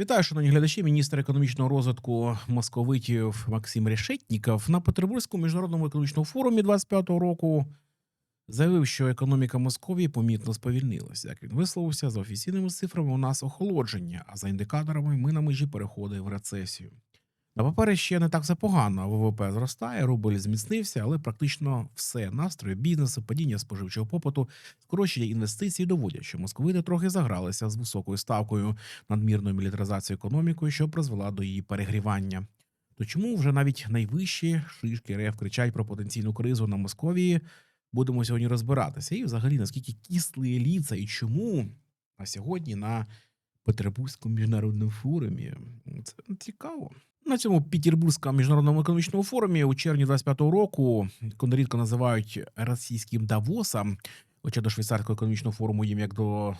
Вітаю, шановні глядачі. Міністр економічного розвитку московитів Максим Решетніков на Петербурзькому міжнародному економічному форумі 25-го року заявив, що економіка Московії помітно сповільнилася. Як він висловився, за офіційними цифрами у нас охолодження, а за індикаторами ми на межі переходу в рецесію. На папері ще не так все погано. ВВП зростає, рубль зміцнився, але практично все настрої бізнесу, падіння споживчого попиту, скорочення інвестицій доводять, що московити трохи загралися з високою ставкою надмірною мілітаризацією економікою, що призвела до її перегрівання. То чому вже навіть найвищі шишки РФ кричать про потенційну кризу на Московії? Будемо сьогодні розбиратися. І взагалі наскільки кісли ліца і чому на сьогодні на Петербурзькому міжнародному форумі це цікаво. На цьому Петербурзькому міжнародному економічному форумі у червні 25-го року, яку нерідко називають російським Давосом, хоча до швейцарського економічного форуму їм як до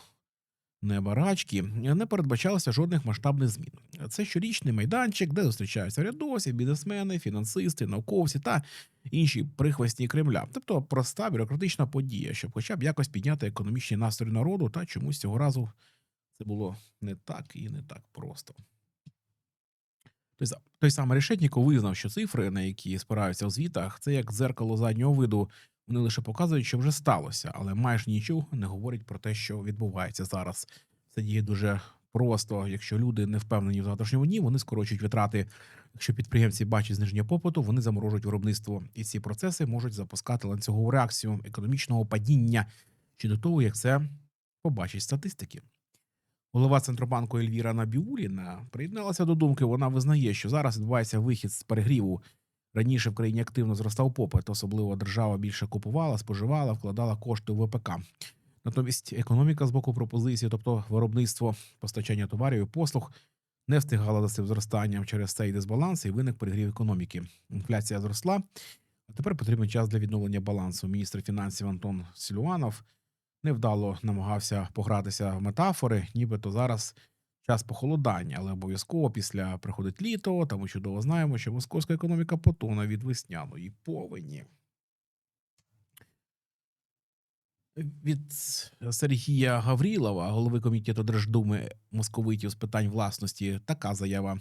неба рачки, не передбачалося жодних масштабних змін. Це щорічний майданчик, де зустрічаються рядовці, бізнесмени, фінансисти, науковці та інші прихвостні Кремля. Тобто проста бюрократична подія, щоб хоча б якось підняти економічні настрої народу, та чомусь цього разу це було не так і не так просто. За- той самий Решетніков визнав, що цифри, на які спираються у звітах, це як дзеркало заднього виду. Вони лише показують, що вже сталося, але майже нічого не говорять про те, що відбувається зараз. Це діє дуже просто. Якщо люди не впевнені в завтрашньому дні, вони скорочують витрати. Якщо підприємці бачать зниження попиту, вони заморожують виробництво. І ці процеси можуть запускати ланцюгову реакцію економічного падіння ще до того, як це побачить статистики. Голова Центробанку Ельвіра Набіуліна приєдналася до думки. Вона визнає, що зараз відбувається вихід з перегріву. Раніше в країні активно зростав попит, особливо держава більше купувала, споживала, вкладала кошти у ВПК. Натомість економіка з боку пропозиції, тобто виробництво, постачання товарів і послуг, не встигала за цим зростанням через цей дисбаланс і виник перегрів економіки. Інфляція зросла, а тепер потрібен час для відновлення балансу. Міністр фінансів Антон Сілюанов невдало намагався погратися в метафори, нібито зараз час похолодання, але обов'язково після приходить літо, та ми чудово знаємо, що московська економіка потоне від весняної повені. Від Сергія Гаврілова, голови комітету Держдуми московитів з питань власності, така заява.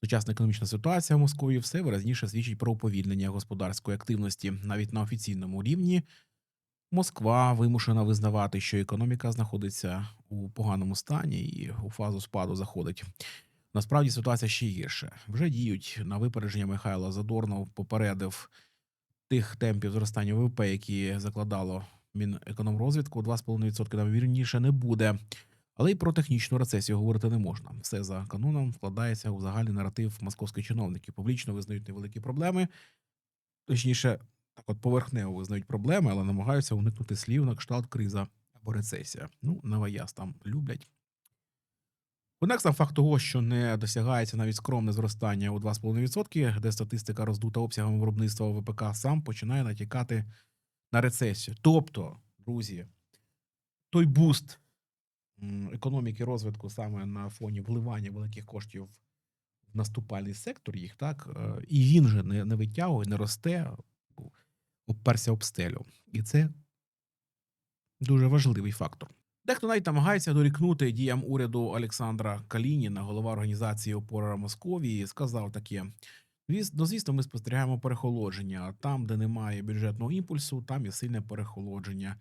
Сучасна економічна ситуація в Москві все виразніше свідчить про уповільнення господарської активності. Навіть на офіційному рівні Москва вимушена визнавати, що економіка знаходиться у поганому стані і у фазу спаду заходить. Насправді ситуація ще гірше. Вже діють на випередження Михайла Задорнов попередив тих темпів зростання ВВП, які закладало Мінекономрозвідку, 2,5% нам вірніше не буде. Але й про технічну рецесію говорити не можна. Все за каноном вкладається у загальний наратив московських чиновників. Публічно визнають невеликі проблеми, точніше, так от поверхнево визнають проблеми, але намагаються уникнути слів на кшталт криза або рецесія. Ну, наваяз там люблять. Однак сам факт того, що не досягається навіть скромне зростання у 2,5%, де статистика роздута обсягами виробництва ВПК сам починає натякати на рецесію. Тобто, друзі, той буст економіки розвитку саме на фоні вливання великих коштів в наступальний сектор їх, так, е, і він же не, не витягує, не росте, обперся об стелю. І це дуже важливий фактор. Дехто навіть намагається дорікнути діям уряду Олександра Калініна, голова організації Опора Московії, сказав таке: «Звіс- ну, звісно, ми спостерігаємо перехолодження. А там, де немає бюджетного імпульсу, там є сильне перехолодження.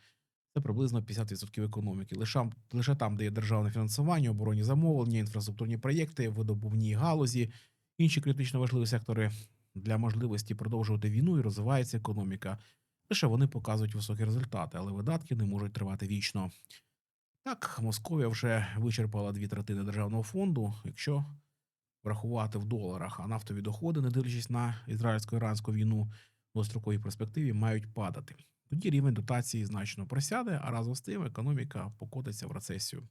Це приблизно 50% економіки. Лише, лише там, де є державне фінансування, оборонні замовлення, інфраструктурні проєкти, видобувні галузі, інші критично важливі сектори для можливості продовжувати війну і розвивається економіка. Лише вони показують високі результати, але видатки не можуть тривати вічно. Так, Московія вже вичерпала дві третини державного фонду, якщо врахувати в доларах, а нафтові доходи, не дивлячись на ізраїльсько-іранську війну, в достроковій перспективі мають падати. Тоді рівень дотації значно просяде, а разом з тим економіка покотиться в рецесію.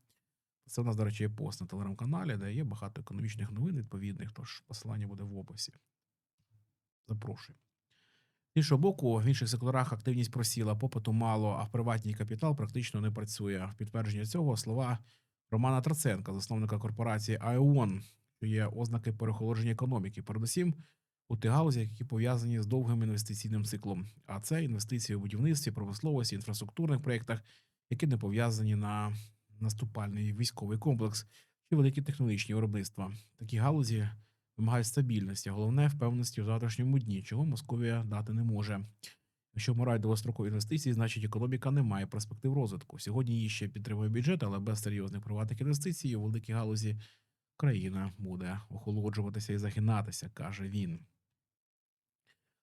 Це у нас, до речі, є пост на телеграм-каналі, де є багато економічних новин відповідних, тож посилання буде в описі. Запрошую. З іншого боку, в інших секторах активність просіла, попиту мало, а в приватній капітал практично не працює. В підтвердження цього слова Романа Траценка, засновника корпорації АЕОН, що є ознаки перехолодження економіки, передусім у тих галузях, які пов'язані з довгим інвестиційним циклом. А це інвестиції у будівництві, промисловості, інфраструктурних проєктах, які не пов'язані на наступальний військовий комплекс. чи великі технологічні виробництва. Такі галузі вимагають стабільності, головне впевненості в завтрашньому дні, чого Московія дати не може. Якщо вмирають довгострокові інвестиції, значить економіка не має перспектив розвитку. Сьогодні її ще підтримує бюджет, але без серйозних приватних інвестицій у великій галузі країна буде охолоджуватися і загинатися, каже він.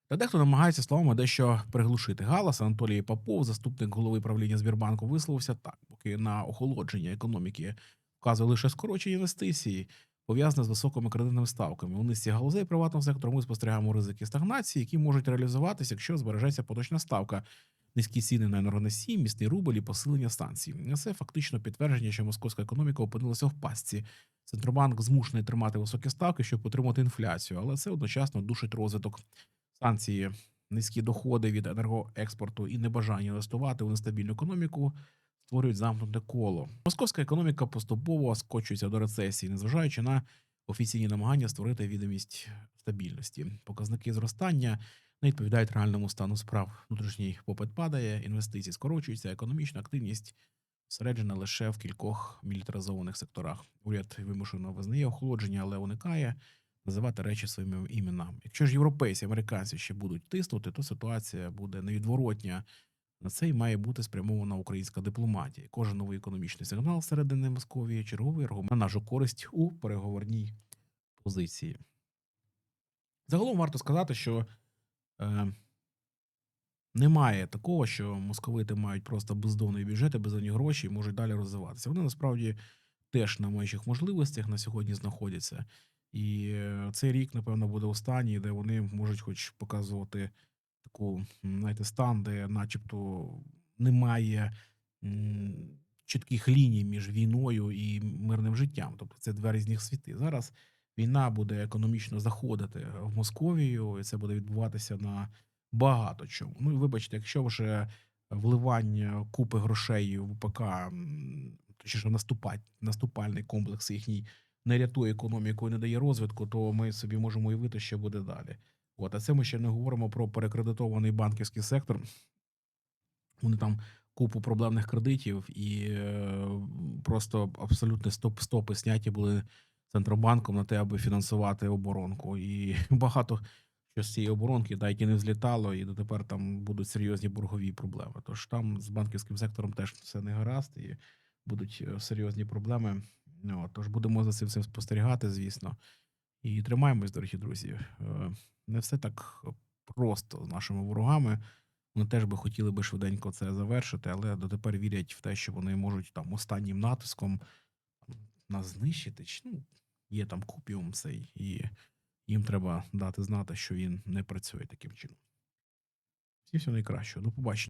Та дехто намагається словами дещо приглушити галас. Анатолій Попов, заступник голови правління Збірбанку, висловився так, поки на охолодження економіки вказує лише скорочення інвестицій, пов'язане з високими кредитними ставками. У низці галузей приватного сектору ми спостерігаємо ризики стагнації, які можуть реалізуватися, якщо збережеться поточна ставка. Низькі ціни на енергоносії, місний рубль і посилення станцій. Це фактично підтвердження, що московська економіка опинилася в пастці. Центробанк змушений тримати високі ставки, щоб потримати інфляцію, але це одночасно душить розвиток санкції, низькі доходи від енергоекспорту і небажання інвестувати у нестабільну економіку створюють замкнуте коло. Московська економіка поступово скочується до рецесії, незважаючи на офіційні намагання створити відомість стабільності. Показники зростання не відповідають реальному стану справ. Внутрішній попит падає, інвестиції скорочуються, економічна активність зосереджена лише в кількох мілітаризованих секторах. Уряд вимушено визнає охолодження, але уникає називати речі своїми іменами. Якщо ж європейці, американці ще будуть тиснути, то ситуація буде невідворотня. На це й має бути спрямована українська дипломатія. Кожен новий економічний сигнал середини Московії черговий аргумент на нашу користь у переговорній позиції. Загалом варто сказати, що е, немає такого, що московити мають просто бездонний бюджет і бездонні гроші і можуть далі розвиватися. Вони насправді теж на менших можливостях на сьогодні знаходяться. І е, цей рік, напевно, буде останній, де вони можуть хоч показувати таку, знаєте, стан, де начебто немає чітких ліній між війною і мирним життям. Тобто це два різних світи. Зараз війна буде економічно заходити в Московію, і це буде відбуватися на багато чому. Ну і вибачте, якщо вже вливання купи грошей в ВПК, м, точніше наступать, наступальний комплекс їхній не рятує економіку і не дає розвитку, то ми собі можемо уявити, що буде далі. От, а це ми ще не говоримо про перекредитований банківський сектор. Вони там купу проблемних кредитів, і е, просто абсолютно стоп стопи сняті були центробанком на те, аби фінансувати оборонку. І багато що з цієї оборонки навіть і не взлітало, і дотепер там будуть серйозні боргові проблеми. Тож там з банківським сектором теж все не гаразд, і будуть е, серйозні проблеми. Тож будемо за цим всім спостерігати, звісно. І тримаємось, дорогі друзі. Е, Не все так просто з нашими ворогами. Вони теж би хотіли би швиденько це завершити, але дотепер вірять в те, що вони можуть там останнім натиском нас знищити. Чи, ну, є там купіум цей, і їм треба дати знати, що він не працює таким чином. Всі все найкращого. До побачення.